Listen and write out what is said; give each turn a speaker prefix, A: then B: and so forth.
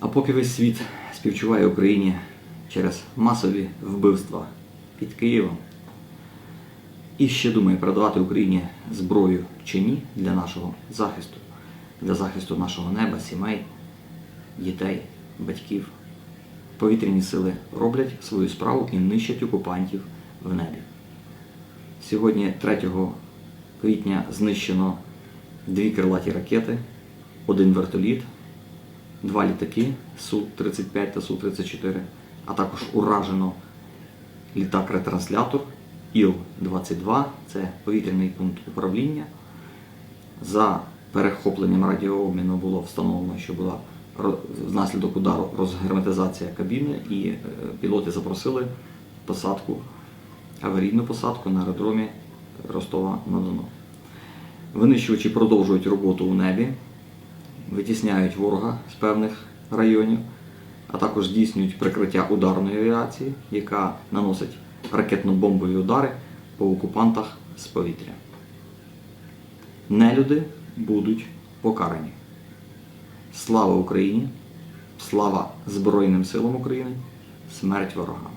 A: А поки весь світ співчуває Україні через масові вбивства під Києвом і ще думає передавати Україні зброю чи ні для нашого захисту, для захисту нашого неба, сімей, дітей, батьків. Повітряні сили роблять свою справу і нищать окупантів в небі. Сьогодні, 3 квітня, знищено дві крилаті ракети, один вертоліт, два літаки Су-35 та Су-34, а також уражено літак-ретранслятор Іл-22, це повітряний пункт управління. За перехопленням радіообміну було встановлено, що була внаслідок удару розгерметизація кабіни, і е, пілоти запросили посадку, аварійну посадку на аеродромі Ростова на Дону. Винищувачі продовжують роботу у небі, витісняють ворога з певних районів, а також здійснюють прикриття ударної авіації, яка наносить ракетно-бомбові удари по окупантах з повітря. Нелюди будуть покарані. Слава Україні! Слава Збройним силам України! Смерть ворогам!